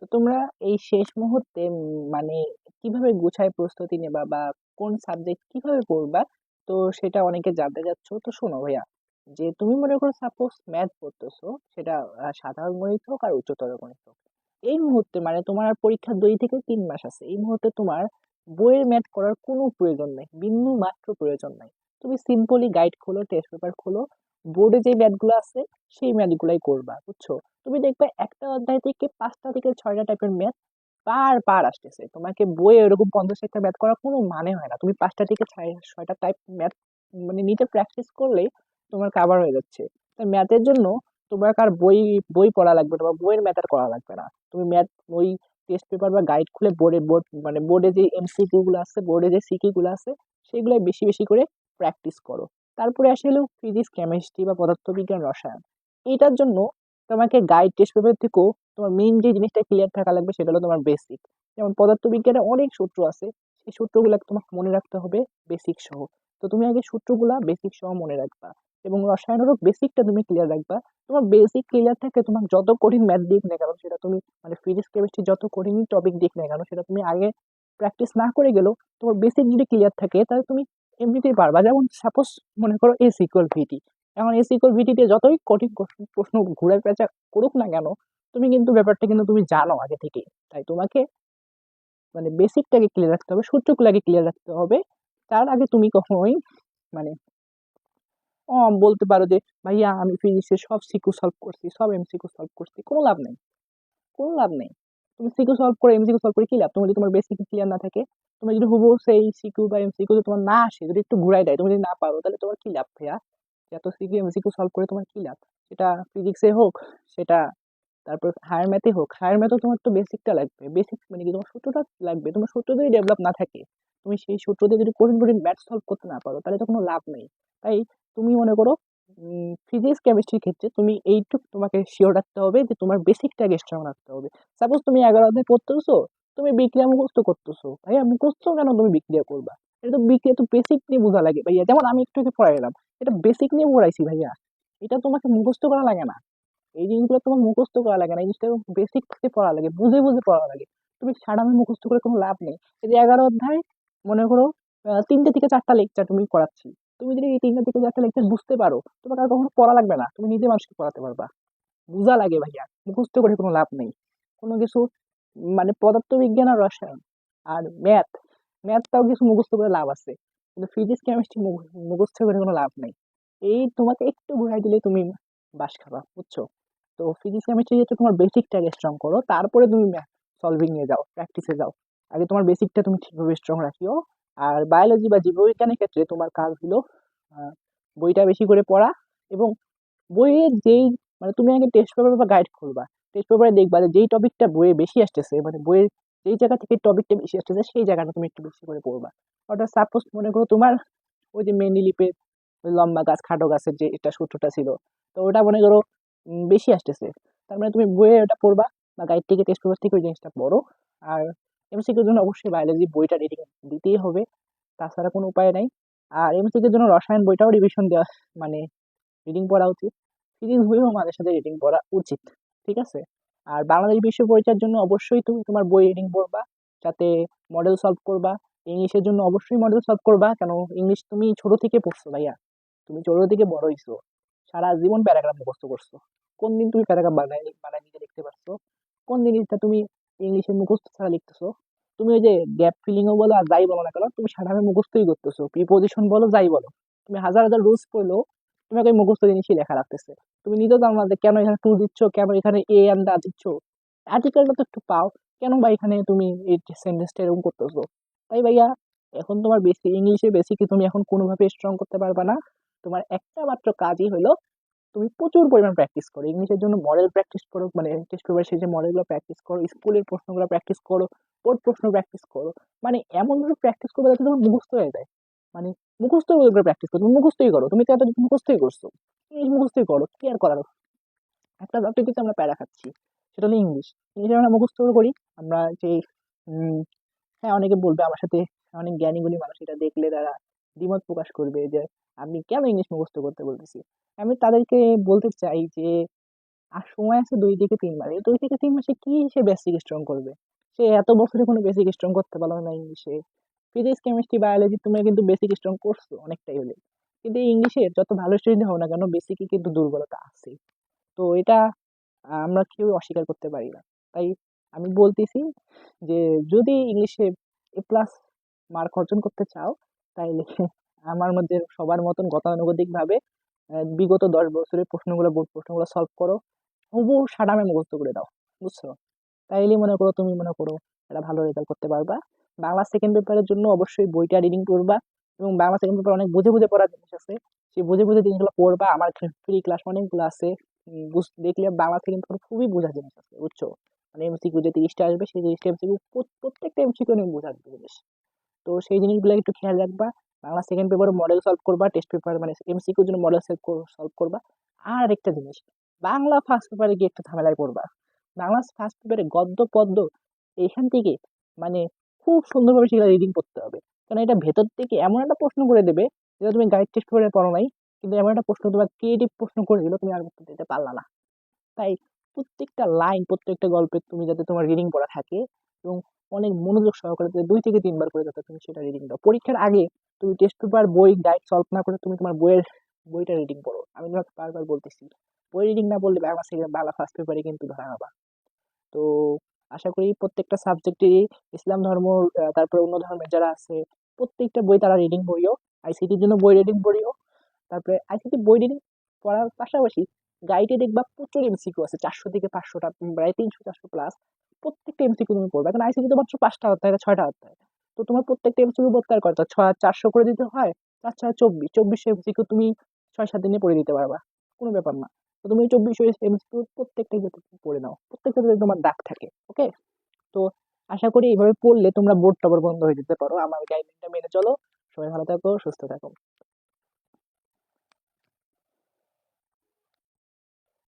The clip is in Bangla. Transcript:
তো তোমরা এই শেষ মুহূর্তে মানে কীভাবে গুছায় প্রস্তুতি নেবা বা কোন সাবজেক্ট কীভাবে পড়বা? তো সেটা অনেকে জানতে চাচ্ছ। তো শোনো ভাইয়া, যে তুমি মনে করো সাপোজ ম্যাথ পড়তেছো, সেটা সাধারণ গণিত হোক আর উচ্চতর গণিত হোক। এই মুহূর্তে মানে তোমার আর পরীক্ষা দুই থেকে তিন মাস আছে। এই মুহূর্তে তোমার বইয়ের ম্যাথ করার কোনো প্রয়োজন নাই, বিন্দু মাত্র প্রয়োজন নাই। তুমি সিম্পলি গাইড খোলো টেস্ট পেপার খোলো বোর্ডে যে ম্যাথগুলো আছে, সেই ম্যাথগুলাই করবা, বুঝছ? তুমি দেখবে একটা অধ্যায় থেকে পাঁচটা থেকে ছয়টা টাইপের ম্যাথ বার বার আসতেছে। তোমাকে বইয়ে এরকম পঞ্চাশ একটা ম্যাথ করার কোনো মানে হয় না। তুমি পাঁচটা থেকে ছয়টা টাইপ ম্যাথ মানে নিজে প্র্যাকটিস করলেই তোমার কাভার হয়ে যাচ্ছে। তাই ম্যাথের জন্য তোমার আর বই বই পড়া লাগবে না বা বইয়ের ম্যাথ আর করা লাগবে না। তুমি ম্যাথ ওই টেস্ট পেপার বা গাইড খুলে বোর্ডে, বোর্ড মানে বোর্ডে যে এমসিকিউ গুলো আছে, বোর্ডে যে সিকিউ গুলো আছে সেগুলো বেশি বেশি করে প্র্যাকটিস করো। তারপরে আসে হলো ফিজিক্স কেমিস্ট্রি বা পদার্থবিজ্ঞান, রসায়ন। এটার জন্য তোমাকে গাইড টেস্ট পেপার থেকেও তোমার মেইন যে জিনিসটা ক্লিয়ার থাকা লাগবে সেটা হলো তোমার বেসিক যেমন পদার্থবিজ্ঞানে অনেক সূত্র আছে, সেই সূত্রগুলো তোমাকে মনে রাখতে হবে বেসিক সহ। তো তুমি আগে সূত্রগুলা বেসিক সহ মনে রাখবা এবং রসায়নেরও বেসিকটা তুমি ক্লিয়ার রাখবা। তোমার বেসিক ক্লিয়ার থাকে তোমার যত কঠিন ম্যাথ দিক না কেন সেটা তুমি মানে ফিজিক্স কেমিস্ট্রি যত কঠিনই টপিক দিক না কেন সেটা তুমি আগে প্র্যাকটিস না করে গেলেও তোমার বেসিক যদি ক্লিয়ার থাকে তাহলে তুমি এমনিতেই পারবা। যেমন সাপোজ মনে করো এস ইকুয়াল ভিটি এখন এস ইকুয়াল ভিটিতে যতই কঠিন প্রশ্ন ঘুরে পেঁচা করুক না কেন, তুমি কিন্তু ব্যাপারটা কিন্তু তুমি জানো আগে থেকে তাই তোমাকে মানে বেসিকটাকে ক্লিয়ার রাখতে হবে সূত্রগুলোকে ক্লিয়ার রাখতে হবে। তার আগে তুমি কখনোই মানে বলতে পারো যে, ভাইয়া, আমি ফিজিক্সের সব সিকিউ সলভ করছি, সব এমসিকিউ সলভ করছি। কোনো লাভ নেই। কোনো লাভ নেই। তুমি সিকিউ সলভ করে এমসিকিউ সলভ করে কি লাভ? তোমার যদি তোমার বেসিক ক্লিয়ার না থাকে তুমি যদি হুবহু সেই সিকিউ বা এমসিকিউ যদি তোমার না আসে, যদি একটু ঘুরাই দেয়, তুমি যদি না পারো, তাহলে তোমার কি লাভ ভাইয়া? এত সিকিউ এমসিকিউ সলভ করে তোমার কি লাভ? সেটা ফিজিক্সে হোক, সেটা তারপর হায়ার ম্যাথে হোক হায়ার ম্যাথেও তোমার তো বেসিকটা লাগবে। বেসিক মানে কি? তোমার সূত্রটা লাগবে। তোমার সূত্র যদি ডেভেলপ না থাকে। তুমি সেই সূত্র দিয়ে যদি কঠিন কঠিন ম্যাথ সলভ করতে না পারো, তাহলে তো কোনো লাভ নেই। তাই তুমি মনে করো ফিজিক্স কেমিস্ট্রির ক্ষেত্রে তুমি এইটুকু তোমাকে শিওর রাখতে হবে যে তোমার বেসিকটাকে স্ট্রং রাখতে হবে। সাপোজ তুমি এগারো অধ্যায় পড়তেছো, তুমি বিক্রিয়া মুখস্থ করতেছো। ভাইয়া, মুখস্থ কেন তুমি বিক্রিয়া করবা? এটা তো বিক্রিয়া, তো বেসিক নিয়ে বোঝা লাগে। ভাইয়া, যেমন আমি একটু আগে পড়াইলাম এটা বেসিক নিয়ে পড়াইছি ভাইয়া। এটা তোমাকে মুখস্থ করা লাগে না। এই জিনিসগুলো তোমার মুখস্থ করা লাগে না, এই জিনিসটা বেসিক থেকে পড়া লাগে, বুঝে বুঝে পড়া লাগে। তুমি সারাদিন মুখস্থ করে কোনো লাভ নেই। এই যে এগারো অধ্যায়, মনে করো তিনটে থেকে চারটা লেকচার তুমি করাচ্ছি। তুমি যদি এই তিনটে থেকে চারটা লেকচার বুঝতে পারো, তোমাকে আর কখনো পড়া লাগবে না। তুমি নিজে মানুষকে পড়াতে পারবা। বুঝা লাগে ভাইয়া, মুখস্থ করে কোনো লাভ নেই। কোনো কিছু মানে পদার্থবিজ্ঞান আর রসায়ন আর ম্যাথ ম্যাথটাও কিছু মুখস্থ করে লাভ আছে। কিন্তু ফিজিক্স কেমিস্ট্রি মুখস্থ করে কোনো লাভ নেই। এই তোমাকে একটু ঘুরাই দিলে তুমি বাস খাবা, বুঝছ? তো ফিজিক্স কেমিস্ট্রি যেহেতু তোমার বেসিকটাকে স্ট্রং করো, তারপরে তুমি সলভিং নিয়ে যাও প্র্যাকটিসে যাও। আগে তোমার বেসিকটা তুমি ঠিকভাবে স্ট্রং রাখিও আর বায়োলজি বা জীববিজ্ঞানের ক্ষেত্রে তোমার কাজ হলো বইটা বেশি করে পড়া এবং বইয়ের যেই মানে তুমি আগে টেস্ট পেপার বা গাইড খুলবা। টেস্ট পেপারে দেখবা যে যেই টপিকটা বইয়ে বেশি আসতেছে মানে বইয়ের যেই জায়গা থেকে টপিকটা বেশি আসতেছে, সেই জায়গাটা তুমি একটু বেশি করে পড়বা। অর্থাৎ সাপোজ মনে করো তোমার ওই যে মেন্ডিলিপের ওই লম্বা গাছ, খাটো গাছের যে এটা সূত্রটা ছিল, তো ওটা মনে করো বেশি আসতেছে। তার মানে তুমি বইয়ে ওটা পড়বা বা গাইড থেকে টেক্সট পেপার থেকে ওই জিনিসটা পড়ো। আর এমসিকিউর জন্য অবশ্যই বায়োলজি বইটা রিডিং দিতেই হবে, তাছাড়া কোনো উপায় নাই। আর এমসিকিউর জন্য রসায়ন বইটাও রিভিশন দেওয়া মানে রিডিং পড়া উচিত। ফিজিক্স বইও মাঝে সাথে রিডিং পড়া উচিত, ঠিক আছে? আর বাংলাদেশ বিশ্ব পরিচয়ের জন্য অবশ্যই তুমি তোমার বই রিডিং পড়বা, যাতে মডেল সলভ করবা। ইংলিশের জন্য অবশ্যই মডেল সলভ করবা, কেন ইংলিশ তুমি ছোট থেকে পড়ছো ভাইয়া। তুমি ছোট থেকে বড় হইছো। সারা জীবন প্যারাগ্রাফ মুখস্থ করছ। কোন দিন তুমি প্যারাগ্রাফ বানাই বানাই নিজে লিখতে পারছ? কোন জিনিসটা তুমি ইংলিশে মুখস্থ ছাড়া লিখতেছো। তুমি ওই যে গ্যাপ ফিলিংও বলো আর যাই বলো না কেন, তুমি সাধারণ মুখস্থই করতেছো। প্রিপোজিশন বলো, যাই বলো। তুমি হাজার হাজার রুলস পড়লেও তোমাকে ওই মুখস্থ জিনিসই লেখা রাখতেছে। তুমি নিজেও জানো না যে কেন এখানে টু দিচ্ছ, কেন এখানে এ এন্ড দা দিচ্ছ। আর্টিকেলটা তো একটু পাও, কেন বা এখানে তুমি এই সেন্টেন্সটা এরকম করতেছো? তাই ভাইয়া, এখন তোমার বেসিক ইংলিশে বেসিকই তুমি এখন কোনোভাবে স্ট্রং করতে পারবা না। তোমার একটা মাত্র কাজই হলো তুমি প্রচুর পরিমাণ প্র্যাকটিস করো। ইংলিশের জন্য মডেল প্র্যাকটিস করো মানে টেস্ট পেপার যে মডেলগুলো প্র্যাকটিস করো স্কুলের প্রশ্নগুলো প্র্যাকটিস করো বোর্ড প্রশ্ন প্র্যাকটিস করো। মানে এমনভাবে প্র্যাকটিস করবে যাতে তোমার মুখস্থ হয়ে যায়। মানে মুখস্থ করে প্র্যাকটিস করো। তুমি মুখস্থই করো। তুমি তো এত মুখস্থই করছ। ইংলিশ মুখস্থই করো। কি আর করার? একটা সাবজেক্টে আমরা প্যারা খাচ্ছি। সেটা হলো ইংলিশ ইংলিশ আমরা মুখস্থ করি। আমরা যে হ্যাঁ অনেকে বলবে আমার সাথে অনেক জ্ঞানীগুণী মানুষ এটা দেখলে তারা দ্বিমত প্রকাশ করবে যে আমি কেন ইংলিশ মুখস্থ করতে বলতেছি আমি তাদেরকে বলতে চাই যে, আর সময় আছে দুই থেকে তিন মাস। এই দুই থেকে তিন মাসে কি সে বেসিক স্ট্রং করবে? সে এত বছরে কোনো বেসিক স্ট্রং করতে পারল না ইংলিশে। ফিজিক্স কেমিস্ট্রি বায়োলজি তুমি কিন্তু বেসিক স্ট্রং করছ অনেকটাই হলে। কিন্তু ইংলিশে যত ভালো স্টুডেন্ট হও না কেন বেসিকে কিন্তু দুর্বলতা আছে। তো এটা আমরা কেউ অস্বীকার করতে পারি না। তাই আমি বলতেছি যে, যদি ইংলিশে এ প্লাস মার্ক অর্জন করতে চাও তাইলে আমার মধ্যে সবার মতন গতানুগতিক ভাবে বিগত দশ বছরের প্রশ্নগুলো প্রশ্নগুলো সলভ করো হুবহু সাডামে মুখস্থ করে দাও, বুঝছ? তাইলে মনে করো, তুমি মনে করো একটা ভালো রেজাল্ট করতে পারবা। বাংলা সেকেন্ড পেপারের জন্য অবশ্যই বইটা রিডিং করবা এবং বাংলা সেকেন্ড পেপার অনেক বুঝে বুঝে পড়ার জিনিস আছে। সেই বুঝে বুঝে জিনিসগুলো পড়বা, আমার ফ্রি ক্লাস অনেকগুলো আছে। দেখলে বাংলা সেকেন্ড পেপার খুবই বোঝার জিনিস আছে, বুঝছ? মানে এমসিকিউ যে তিরিশটা আসবে, সেই তিরিশটা এমসিকিউ প্রত্যেকটা এমসিকিউ অনেক বোঝার জিনিস। তো সেই জিনিসগুলো একটু খেয়াল রাখবা। বাংলা সেকেন্ড পেপারে মডেল সলভ করবা টেস্ট পেপার মানে এমসিকিউর জন্য মডেল সলভ করবা। আর একটা জিনিস, বাংলা ফার্স্ট পেপারে গিয়ে একটু ঝামেলায় পড়বা। বাংলা ফার্স্ট পেপারে গদ্য, পদ্য এইখান থেকে মানে খুব সুন্দরভাবে সেগুলো রিডিং করতে হবে। কারণ এটা ভেতর থেকে এমন একটা প্রশ্ন করে দেবে যেটা তুমি গাইড টেস্ট পেপারে পড়ো নাই, কিন্তু এমন একটা প্রশ্ন তোমার ক্রিয়েটিভ প্রশ্ন করে দিল, তুমি আর উত্তর দিতে পারলা না। তাই প্রত্যেকটা লাইন প্রত্যেকটা গল্পে তুমি যাতে তোমার রিডিং পড়া থাকে এবং অনেক মনোযোগ সহকারে দুই থেকে তিনবার করে যাতে তুমি সেটা রিডিং দাও। পরীক্ষার আগে তুমি টেস্ট পেপার বই গাইড সলভ না করে তুমি তোমার বইয়ের, বইটা রিডিং পড়ো। আমি তোমাকে বারবার বলতেছি, বই রিডিং না বললে বাংলা সেকেন্ড বাংলা ফার্স্ট পেপারে কিন্তু ধরা হবা। তো আশা করি প্রত্যেকটা সাবজেক্টেরই ইসলাম ধর্ম তারপরে অন্য ধর্মের যারা আছে, প্রত্যেকটা বই তারা রিডিং পড়িও। আইসিটির জন্য বই রিডিং পড়িও। তারপরে আইসিটি বই রিডিং পড়ার পাশাপাশি গাইডে দেখবা প্রচুর এমসিকিউ আছে, চারশো থেকে পাঁচশোটা প্রায় তিনশো, চারশো প্লাস প্রত্যেকটা এমসিকিউ তুমি পড়বে। এখন আইসিটি তো মাত্র পাঁচটা অধ্যায় ছয়টা অধ্যায় তো তোমার প্রত্যেকটা এমসিকিউ আর কত? ছয় চারশো করে দিতে হয় চার ছয়, চব্বিশ। চব্বিশ এমসিকিউ তুমি ছয়, সাত দিনে পড়ে দিতে পারবা। কোনো ব্যাপার না। তো তুমি চব্বিশ এমসিকিউ প্রত্যেকটাই যাতে পড়ে নাও। প্রত্যেকটা যাতে তোমার দাগ থাকে, ওকে? তো আশা করি এইভাবে পড়লে তোমরা বোর্ড টপার বন্ধ হয়ে যেতে পারো। আমার গাইডলাইনটা মেনে চলো। সবাই ভালো থাকো, সুস্থ থাকো।